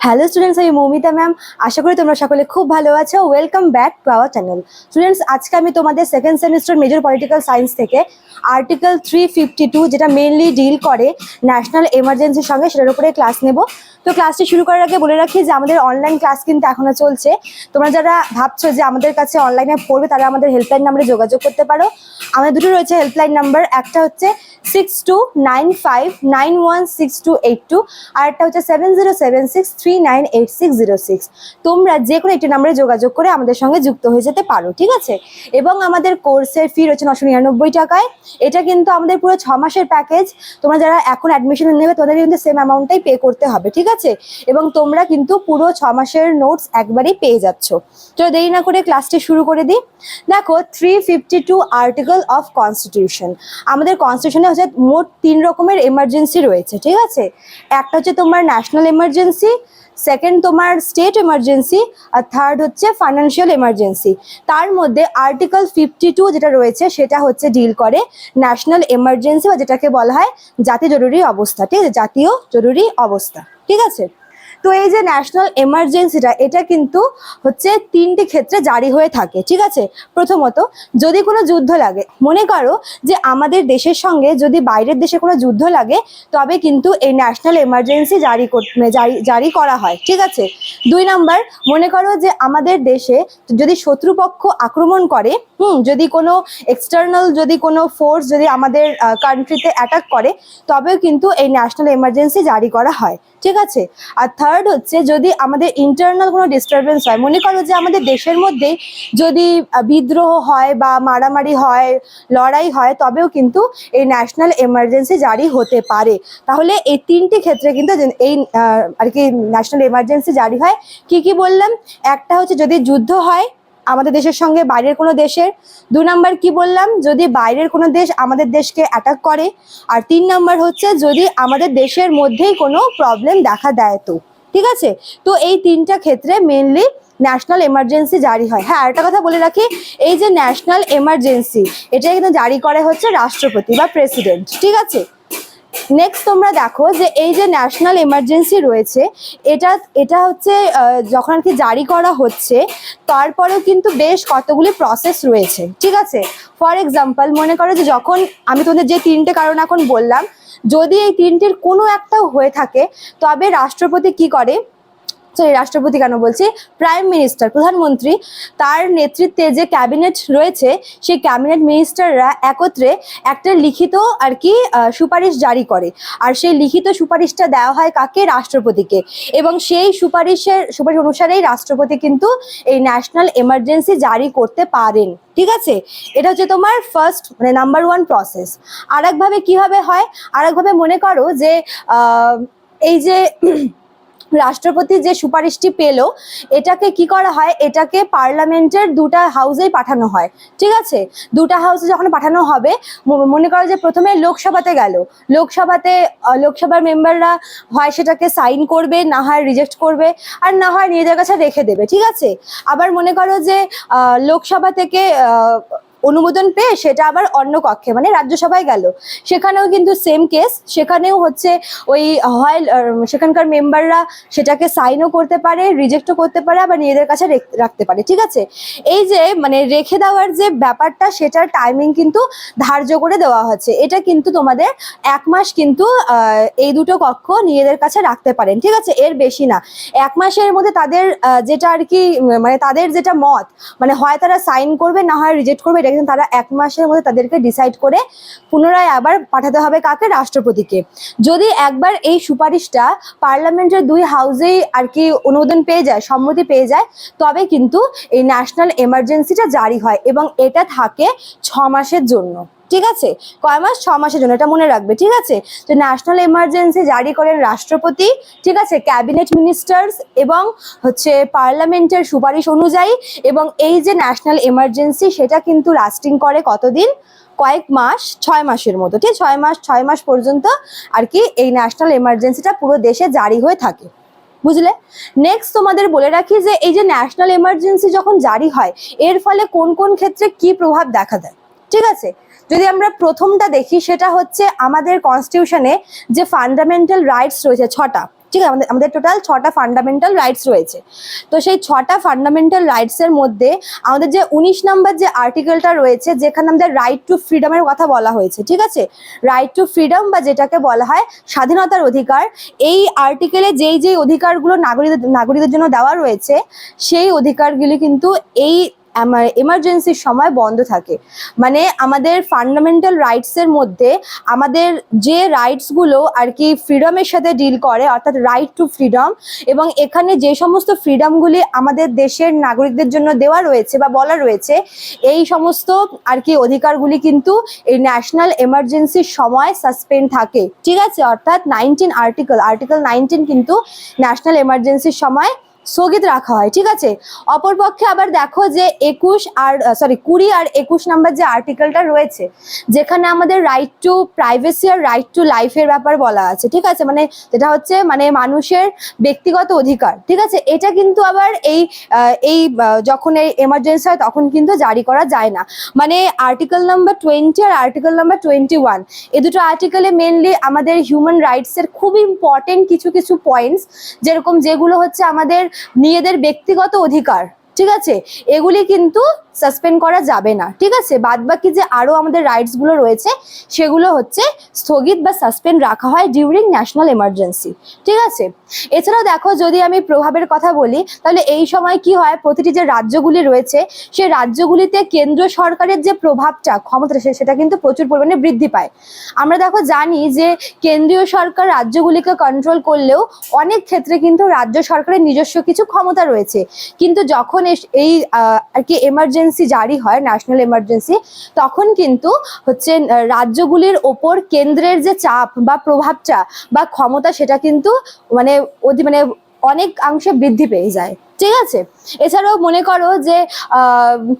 Hello students আমি Moumita ma'am আশা করি তোমরা সকলে খুব ভালো আছো। Welcome back to our channel students আজকে আমি তোমাদের second semester major political science থেকে আর্টিকেল থ্রি ফিফটি টু যেটা মেনলি ডিল করে ন্যাশনাল এমার্জেন্সির সঙ্গে, সেটার উপরে ক্লাস নেব। তো ক্লাসটি শুরু করার আগে বলে রাখি যে, আমাদের অনলাইন ক্লাস কিন্তু এখনও চলছে। তোমরা যারা ভাবছ যে আমাদের কাছে অনলাইনে পড়বে তারা আমাদের হেল্পলাইন নাম্বারে যোগাযোগ করতে পারো। আমাদের দুটো রয়েছে হেল্পলাইন নাম্বার একটা হচ্ছে six two nine five nine one six two eight two আর একটা হচ্ছে seven zero seven six three nine eight six zero six তোমরা যে কোনো একটি নাম্বারে যোগাযোগ করে আমাদের সঙ্গে যুক্ত হয়ে যেতে পারো, ঠিক আছে? এবং আমাদের কোর্সের ফি রয়েছে নশো নিরানব্বই টাকায়। এটা কিন্তু আমাদের পুরো ছ মাসের প্যাকেজ তোমরা যারা এখন অ্যাডমিশন নেবে তোমাদের কিন্তু সেম অ্যামাউন্টটাই পে করতে হবে, ঠিক আছে? এবং তোমরা কিন্তু পুরো ছ মাসের নোটস একবারেই পেয়ে যাচ্ছ। চলো দেরি না করে ক্লাসটি শুরু করে দিই। দেখো three fifty two article of constitution আমাদের কনস্টিটিউশনে হচ্ছে মোট তিন রকমের এমার্জেন্সি রয়েছে, ঠিক আছে? একটা হচ্ছে তোমার ন্যাশনাল এমার্জেন্সি সেকেন্ড তোমার স্টেট এমার্জেন্সি আর থার্ড হচ্ছে ফাইন্যান্সিয়াল এমার্জেন্সি তার মধ্যে আর্টিকেল ফিফটি টু যেটা রয়েছে, সেটা হচ্ছে ডিল করে ন্যাশনাল এমার্জেন্সি বা যেটাকে বলা হয় জাতীয় জরুরি অবস্থা, ঠিক আছে? জাতীয় জরুরি অবস্থা, ঠিক আছে? তো এই যে ন্যাশনাল এমার্জেন্সিটা এটা কিন্তু হচ্ছে তিনটি ক্ষেত্রে জারি হয়ে থাকে, ঠিক আছে? প্রথমত, যদি কোনো যুদ্ধ লাগে, মনে করো যে আমাদের দেশের সঙ্গে যদি বাইরের দেশে কোনো যুদ্ধ লাগে, তবে কিন্তু এই ন্যাশনাল এমার্জেন্সি জারি মানে জারি জারি করা হয়, ঠিক আছে? দুই নাম্বার, মনে করো যে আমাদের দেশে যদি শত্রুপক্ষ আক্রমণ করে, হুম, যদি কোনো এক্সটার্নাল যদি কোনো ফোর্স যদি আমাদের কান্ট্রিতে অ্যাটাক করে, তবেও কিন্তু এই ন্যাশনাল এমার্জেন্সি জারি করা হয়, ঠিক আছে? আর হচ্ছে যদি আমাদের ইন্টারনাল কোনো ডিস্টারবেন্স হয়, মনে করো যে আমাদের দেশের মধ্যেই যদি বিদ্রোহ হয় বা মারামারি হয়, লড়াই হয়, তবেও কিন্তু এই ন্যাশনাল এমার্জেন্সি জারি হতে পারে। তাহলে এই তিনটি ক্ষেত্রে কিন্তু এই আর কি ন্যাশনাল এমার্জেন্সি জারি হয়। কি কি বললাম? একটা হচ্ছে যদি যুদ্ধ হয় আমাদের দেশের সঙ্গে বাইরের কোনো দেশের। দু নাম্বার কি বললাম? যদি বাইরের কোনো দেশ আমাদের দেশকে অ্যাটাক করে। আর তিন নাম্বার হচ্ছে যদি আমাদের দেশের মধ্যেই কোনো প্রবলেম দেখা দেয় তো। ঠিক আছে? তো এই তিনটা ক্ষেত্রে মেনলি ন্যাশনাল এমার্জেন্সি জারি হয়। হ্যাঁ একটা কথা বলে রাখি, এই যে ন্যাশনাল এমার্জেন্সি এটা কিন্তু জারি করে হচ্ছে রাষ্ট্রপতি বা প্রেসিডেন্ট ঠিক আছে? নেক্সট তোমরা দেখো যে এই যে ন্যাশনাল এমার্জেন্সি রয়েছে, এটা এটা হচ্ছে যখন আর কি জারি করা হচ্ছে, তারপরেও কিন্তু বেশ কতগুলি প্রসেস রয়েছে। ঠিক আছে? ফর এক্সাম্পল মনে করো যে যখন আমি তোমাদের যে তিনটে কারণ এখন বললাম, যদি এই তিনটির কোনো একটা হয়ে থাকে, তবে রাষ্ট্রপতি কি করে? সরি রাষ্ট্রপতি কেন বলছি? প্রাইম মিনিস্টার প্রধানমন্ত্রী, তার নেতৃত্বে যে ক্যাবিনেট রয়েছে, সেই ক্যাবিনেট মিনিস্টাররা একত্রে একটা লিখিত আর কি সুপারিশ জারি করে। আর সেই লিখিত সুপারিশটা দেওয়া হয় কাকে? রাষ্ট্রপতিকে। এবং সেই সুপারিশের, সুপারিশ অনুসারেই রাষ্ট্রপতি কিন্তু এই ন্যাশনাল এমার্জেন্সি জারি করতে পারেন। ঠিক আছে? এটা হচ্ছে তোমার ফার্স্ট মানে নাম্বার ওয়ান প্রসেস আর একভাবে কীভাবে হয়? আর একভাবে মনে করো যে এই যে রাষ্ট্রপতি যে সুপারিশটি পেল, এটাকে কি করা হয়? এটাকে পার্লামেন্টের দুটা হাউসেই পাঠানো হয়। ঠিক আছে? দুটা হাউসে যখন পাঠানো হবে মনে করো যে প্রথমে লোকসভাতে গেল। লোকসভাতে লোকসভার মেম্বাররা হয় সেটাকে সাইন করবে, না হয় রিজেক্ট করবে, আর না হয় নিজেদের কাছে রেখে দেবে। ঠিক আছে? আবার মনে করো যে লোকসভা থেকে অনুমোদন পেয়ে সেটা আবার অন্য কক্ষে মানে রাজ্যসভায় গেল। সেখানেও কিন্তু সেম কেস সেখানেও হচ্ছে ওই হয় সেখানকার মেম্বাররা সেটাকে সাইনও করতে পারে রিজেক্টও করতে পারে, আবার নিজেদের কাছে রেখ- রাখতে পারে, ঠিক আছে? এই যে মানে রেখে দেওয়ার যে ব্যাপারটা, সেটার টাইমিং কিন্তু ধার্য করে দেওয়া হচ্ছে। এটা কিন্তু তোমাদের এক মাস কিন্তু এই দুটো কক্ষ নিজেদের কাছে রাখতে পারেন, ঠিক আছে? এর বেশি না। এক মাসের মধ্যে তাদের যেটা আর কি মানে তাদের যেটা মত মানে হয় তারা সাইন করবে, না হয় রিজেক্ট করবে, এটা কিন্তু তারা এক মাসের মধ্যে তাদেরকে ডিসাইড করে পুনরায় আবার পাঠাতে হবে কাকে? রাষ্ট্রপতিকে। যদি একবার এই সুপারিশটা পার্লামেন্টের দুই হাউসেই আর কি অনুমোদন পেয়ে যায়, সম্মতি পেয়ে যায়, তবে কিন্তু এই ন্যাশনাল এমার্জেন্সিটা জারি হয় এবং এটা থাকে ছ মাসের জন্য। ঠিক আছে? কয় মাস? ছ মাসের জন্য, এটা মনে রাখবে, ঠিক আছে? তো ন্যাশনাল এমার্জেন্সি জারি করেন রাষ্ট্রপতি, ঠিক আছে? ক্যাবিনেট মিনিস্টার্স এবং হচ্ছে পার্লামেন্টের সুপারিশ অনুযায়ী এবং এই যে ন্যাশনাল এমার্জেন্সি সেটা কিন্তু লাস্টিং করে কতদিন? কয়েক মাস, ছয় মাসের মতো, ঠিক? ছয় মাস ছয় মাস পর্যন্ত আর কি এই ন্যাশনাল এমার্জেন্সিটা পুরো দেশে জারি হয়ে থাকে। বুঝলে? নেক্সট তোমাদের বলে রাখি যে এই যে ন্যাশনাল এমার্জেন্সি যখন জারি হয়, এর ফলে কোন কোন ক্ষেত্রে কি প্রভাব দেখা দেয়? ঠিক আছে? যদি আমরা প্রথমটা দেখি, সেটা হচ্ছে আমাদের কনস্টিটিউশনে যে ফান্ডামেন্টাল রাইটস রয়েছে, ছটা, ঠিক আছে? আমাদের আমাদের টোটাল ছটা ফান্ডামেন্টাল রাইটস রয়েছে। তো সেই ছটা ফান্ডামেন্টাল রাইটসের মধ্যে আমাদের যে উনিশ নাম্বার যে আর্টিকেলটা রয়েছে, যেখানে আমাদের রাইট টু ফ্রিডমের কথা বলা হয়েছে, ঠিক আছে? রাইট টু ফ্রিডম বা যেটাকে বলা হয় স্বাধীনতার অধিকার, এই আর্টিকেলে যেই যেই অধিকারগুলো নাগরিকদের নাগরিকদের জন্য দেওয়া রয়েছে, সেই অধিকারগুলি কিন্তু এই এমার্জেন্সির সময় বন্ধ থাকে। মানে আমাদের ফান্ডামেন্টাল রাইটসের মধ্যে আমাদের যে রাইটসগুলো আর কি ফ্রিডমের সাথে ডিল করে, অর্থাৎ রাইট টু ফ্রিডম এবং এখানে যে সমস্ত ফ্রিডমগুলি আমাদের দেশের নাগরিকদের জন্য দেওয়া রয়েছে বা বলা রয়েছে, এই সমস্ত আর কি অধিকারগুলি কিন্তু এই ন্যাশনাল এমার্জেন্সির সময় সাসপেন্ড থাকে। ঠিক আছে? অর্থাৎ নাইনটিন আর্টিকেল আর্টিকেল নাইনটিন কিন্তু ন্যাশনাল এমার্জেন্সির সময় স্থগিত রাখা হয়, ঠিক আছে? অপরপক্ষে আবার দেখো যে একুশ আর সরি কুড়ি আর একুশ নাম্বার যে আর্টিকেলটা রয়েছে, যেখানে আমাদের রাইট টু প্রাইভেসি আর রাইট টু লাইফের ব্যাপার বলা আছে, ঠিক আছে? মানে যেটা হচ্ছে মানে মানুষের ব্যক্তিগত অধিকার, ঠিক আছে? এটা কিন্তু আবার এই এই যখন এই এমার্জেন্সি হয়, তখন কিন্তু জারি করা যায় না। মানে আর্টিকেল নাম্বার টোয়েন্টি আর আর্টিকেল নাম্বার টোয়েন্টি ওয়ান এ দুটো আর্টিকেলে মেনলি আমাদের হিউম্যান রাইটসের খুব ইম্পর্টেন্ট কিছু কিছু পয়েন্টস যেরকম যেগুলো হচ্ছে আমাদের নিজেদের ব্যক্তিগত অধিকার ঠিক আছে? এগুলি কিন্তু সাসপেন্ড করা যাবে না। ঠিক আছে? বাদ বাকি যে আরও আমাদের রাইটসগুলো রয়েছে, সেগুলো হচ্ছে স্থগিত বা সাসপেন্ড রাখা হয় ডিউরিং ন্যাশনাল এমার্জেন্সি ঠিক আছে? এছাড়াও দেখো, যদি আমি প্রভাবের কথা বলি, তাহলে এই সময় কি হয়? প্রতিটি যে রাজ্যগুলি রয়েছে, সেই রাজ্যগুলিতে কেন্দ্র সরকারের যে প্রভাবটা ক্ষমতা সেটা কিন্তু প্রচুর পরিমাণে বৃদ্ধি পায়। আমরা দেখো, জানি যে কেন্দ্রীয় সরকার রাজ্যগুলিকে কন্ট্রোল করলেও অনেক ক্ষেত্রে কিন্তু রাজ্য সরকারের নিজস্ব কিছু ক্ষমতা রয়েছে। কিন্তু যখন এই আর কি এমার্জেন্সি জারি হয় ন্যাশনাল এমার্জেন্সি তখন কিন্তু হচ্ছে রাজ্যগুলির ওপর কেন্দ্রের যে চাপ বা প্রভাবটা বা ক্ষমতা সেটা কিন্তু মানে মানে অনেক অংশে বৃদ্ধি পেয়ে যায়। ঠিক আছে? এছাড়াও মনে করো যে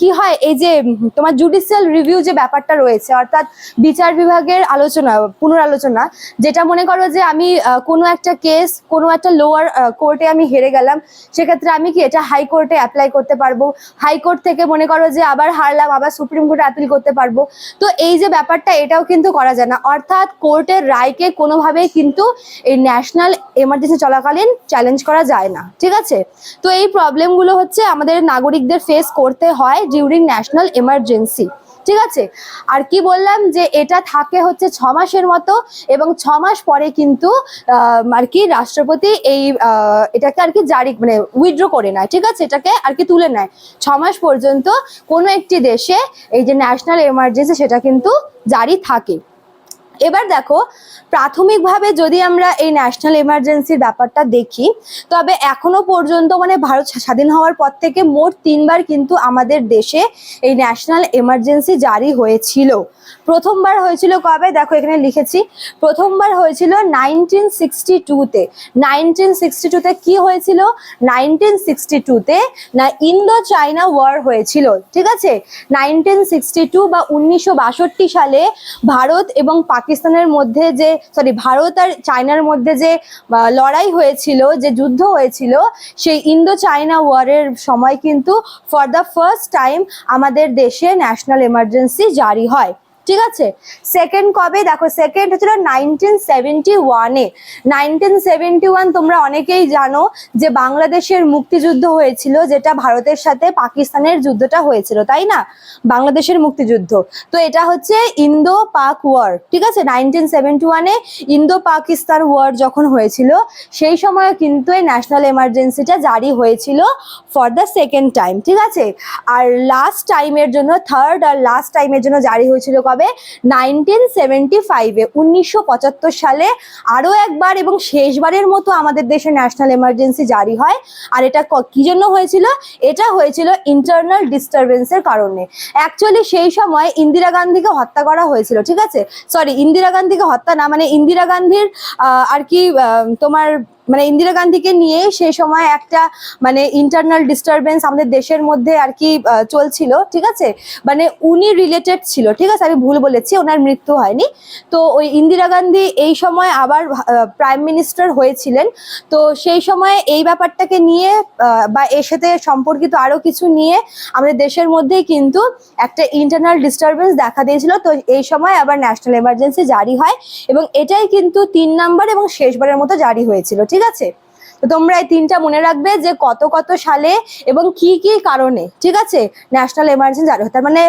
কি হয়, এই যে তোমার জুডিশিয়াল রিভিউ যে ব্যাপারটা রয়েছে, অর্থাৎ বিচার বিভাগের আলোচনা, পুনরালোচনা, যেটা মনে করো যে আমি কোনো একটা কেস কোনো একটা লোয়ার কোর্টে আমি হেরে গেলাম, সেক্ষেত্রে আমি কি এটা হাইকোর্টে অ্যাপ্লাই করতে পারব? হাইকোর্ট থেকে মনে করো যে আবার হারলাম, আবার সুপ্রিম কোর্টে আপিল করতে পারব। তো এই যে ব্যাপারটা, এটাও কিন্তু করা যায় না। অর্থাৎ কোর্টের রায়কে কোনোভাবেই কিন্তু এই ন্যাশনাল এমার্জেন্সি চলাকালীন চ্যালেঞ্জ করা যায় না। ঠিক আছে? তো এই প্রবলেমগুলো হচ্ছে আমাদের নাগরিকদের ফেস করতে হয় ডিউরিং ন্যাশনাল এমার্জেন্সি ঠিক আছে? আর কি বললাম যে এটা থাকে হচ্ছে ছ মাসের মতো এবং ছ মাস পরে কিন্তু আর কি রাষ্ট্রপতি এই এটাকে আর কি জারি মানে উইথড্র করে নেয়, ঠিক আছে? এটাকে আর কি তুলে নেয়। ছ মাস পর্যন্ত কোনো একটি দেশে এই যে ন্যাশনাল এমার্জেন্সি সেটা কিন্তু জারি থাকে। এবার দেখো, প্রাথমিকভাবে যদি আমরা এই ন্যাশনাল এমার্জেন্সির ব্যাপারটা দেখি, তবে এখনও পর্যন্ত মানে ভারত স্বাধীন হওয়ার পর থেকে মোট তিনবার কিন্তু আমাদের দেশে এই ন্যাশনাল এমার্জেন্সি জারি হয়েছিল। প্রথমবার হয়েছিল কবে? দেখো এখানে লিখেছি, প্রথমবার হয়েছিল নাইনটিন সিক্সটি টুতে নাইনটিন সিক্সটি টুতে কি হয়েছিল? নাইনটিন সিক্সটি টুতে না ইন্দো চাইনা ওয়ার হয়েছিল, ঠিক আছে? নাইনটিন সিক্সটি টু বা উনিশশো বাষট্টি সালে ভারত এবং পাকিস্তানের মধ্যে যে সরি ভারত আর চায়নার মধ্যে যে লড়াই হয়েছিল, যে যুদ্ধ হয়েছিল, সেই ইন্দো চায়না ওয়ারের সময় কিন্তু ফর দ্য ফার্স্ট টাইম আমাদের দেশে ন্যাশনাল এমার্জেন্সি জারি হয়। ঠিক আছে? সেকেন্ড কবে? দেখো সেকেন্ড হচ্ছিল নাইনটিন সেভেন্টি ওয়ানে নাইনটিন সেভেন্টি ওয়ান তোমরা অনেকেই জানো যে বাংলাদেশের মুক্তিযুদ্ধ হয়েছিল, যেটা ভারতের সাথে পাকিস্তানের যুদ্ধটা হয়েছিল, তাই না? বাংলাদেশের মুক্তিযুদ্ধ। তো এটা হচ্ছে ইন্দো পাক ওয়ার ঠিক আছে? নাইনটিন সেভেন্টি ওয়ানে ইন্দো পাকিস্তান ওয়ার যখন হয়েছিল, সেই সময় কিন্তু এই ন্যাশনাল এমার্জেন্সিটা জারি হয়েছিল ফর দ্য সেকেন্ড টাইম ঠিক আছে? আর লাস্ট টাইমের জন্য থার্ড আর লাস্ট টাইমের জন্য জারি হয়েছিল কবে? নাইনটিন সেভেন্টি ফাইভে উনিশশো পঁচাত্তর সালে আরও একবার এবং শেষবারের মতো আমাদের দেশে ন্যাশনাল এমার্জেন্সি জারি হয়। আর এটা কী জন্য হয়েছিল? এটা হয়েছিল ইন্টারনাল ডিস্টারবেন্সের কারণে। অ্যাকচুয়ালি সেই সময় ইন্দিরা গান্ধীকে হত্যা করা হয়েছিল, ঠিক আছে? সরি ইন্দিরা গান্ধীকে হত্যা না মানে ইন্দিরা গান্ধীর আর কি তোমার মানে ইন্দিরা গান্ধীকে নিয়ে সেই সময় একটা মানে ইন্টারনাল ডিস্টারবেন্স আমাদের দেশের মধ্যে আর কি চলছিল, ঠিক আছে? মানে উনি রিলেটেড ছিল, ঠিক আছে? আমি ভুল বলেছি, ওনার মৃত্যু হয়নি। তো ওই ইন্দিরা গান্ধী এই সময় আবার প্রাইম মিনিস্টার হয়েছিলেন। তো সেই সময় এই ব্যাপারটাকে নিয়ে বা এর সাথে সম্পর্কিত আরও কিছু নিয়ে আমাদের দেশের মধ্যেই কিন্তু একটা ইন্টারনাল ডিস্টারবেন্স দেখা দিয়েছিল। তো এই সময় আবার ন্যাশনাল এমার্জেন্সি জারি হয় এবং এটাই কিন্তু তিন নাম্বার এবং শেষবারের মতো জারি হয়েছিল, ঠিক ঠিক আছে? তোমরা এই তিনটা মনে রাখবে যে কত কত সালে এবং কি কি কারণে, ঠিক আছে? ন্যাশনাল এমার্জেন্সি জারি হয় তার মানে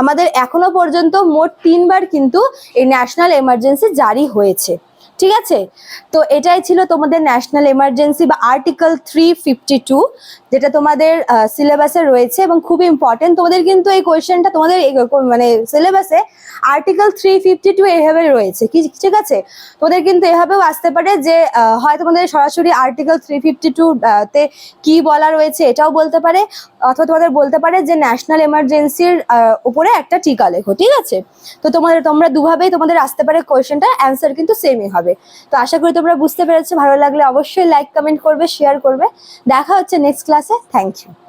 আমাদের এখনও পর্যন্ত মোট তিনবার কিন্তু এই ন্যাশনাল এমার্জেন্সি জারি হয়েছে। ঠিক আছে? তো এটাই ছিল তোমাদের ন্যাশনাল এমার্জেন্সি বা আর্টিকেল থ্রি ফিফটি টু যেটা তোমাদের সিলেবাসে রয়েছে এবং খুব ইম্পর্টেন্ট তোমাদের কিন্তু এই কোয়েশ্চেনটা তোমাদের মানে সিলেবাসে আর্টিকেল থ্রি ফিফটি টু এইভাবে রয়েছে। কি, ঠিক আছে? তোমাদের কিন্তু এভাবেও আসতে পারে যে হয় তোমাদের সরাসরি আর্টিকেল থ্রি ফিফটি টু তে কি বলা রয়েছে এটাও বলতে পারে, অথবা তোমাদের বলতে পারে যে ন্যাশনাল এমার্জেন্সির উপরে একটা টিকা লেখো, ঠিক আছে? তো তোমাদের, তোমরা দুভাবেই তোমাদের আসতে পারে কোয়েশ্চেনটা অ্যান্সার কিন্তু সেমই হবে তো আশা করি তোমরা বুঝতে পেরেছ। ভালো লাগলে অবশ্যই লাইক কমেন্ট করবে শেয়ার করবে। দেখা হচ্ছে নেক্সট ক্লাসে থ্যাংক ইউ